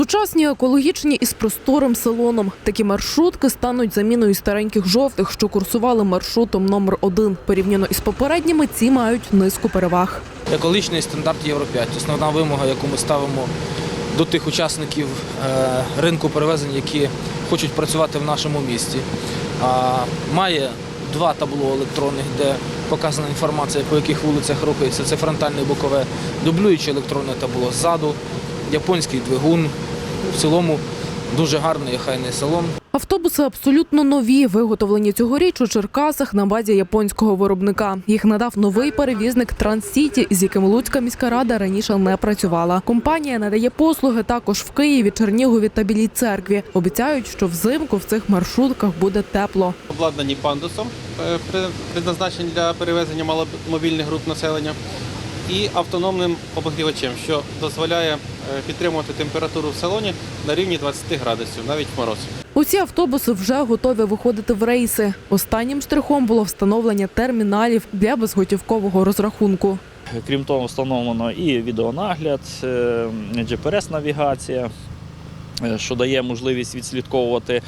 Сучасні, екологічні і з просторим салоном. Такі маршрутки стануть заміною стареньких жовтих, що курсували маршрутом номер 1 Порівняно із попередніми, ці мають низку переваг. Екологічний стандарт Євро 5 основна вимога, яку ми ставимо до тих учасників е, ринку перевезень, які хочуть працювати в нашому місті. Має два табло електронних, де показана інформація, по яких вулицях рухається. Це фронтальне бокове, дублююче електронне табло ззаду, японський двигун. В цілому дуже гарний і хайний салон. Автобуси абсолютно нові, виготовлені цьогоріч у Черкасах на базі японського виробника. Їх надав новий перевізник Транссіті, з яким Луцька міська рада раніше не працювала. Компанія надає послуги також в Києві, Чернігові та Білій церкві. Обіцяють, що взимку в цих маршрутках буде тепло. обладнані пандусом, е, при- предназначені для перевезення маломобільних груп населення, і автономним обогрівачем, що дозволяє е, підтримувати температуру в салоні на рівні 20 градусів, навіть в мороз. Усі автобуси вже готові виходити в рейси. Останнім штрихом було встановлення терміналів для безготівкового розрахунку. Крім того, встановлено і відеонагляд, е, GPS-навігація, е, що дає можливість відслідковувати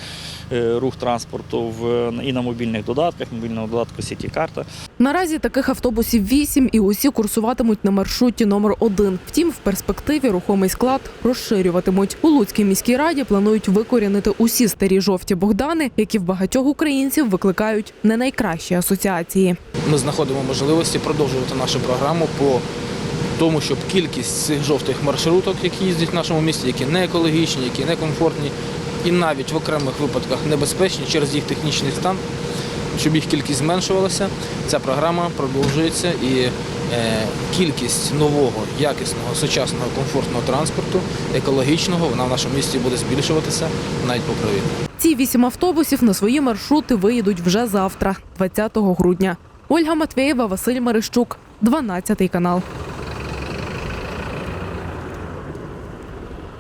е, рух транспорту в, і на мобільних додатках, мобільного додатку Сіті Карта. Наразі таких автобусів вісім, і усі курсуватимуть на маршруті номер 1 Втім, в перспективі рухомий склад розширюватимуть. У Луцькій міській раді планують викорінити усі старі жовті Богдани, які в багатьох українців викликають не найкращі асоціації. Ми знаходимо можливості продовжувати нашу програму по тому, щоб кількість цих жовтих маршруток, які їздять в нашому місті, які не екологічні, які не комфортні, і навіть в окремих випадках небезпечні через їх технічний стан, щоб їх кількість зменшувалася. Ця програма продовжується і е, кількість нового, якісного, сучасного, комфортного транспорту, екологічного, вона в нашому місті буде збільшуватися навіть попри війну. Ці вісім автобусів на свої маршрути виїдуть вже завтра, 20 грудня. Ольга Матвєєва, Василь Мерещук, 12 канал.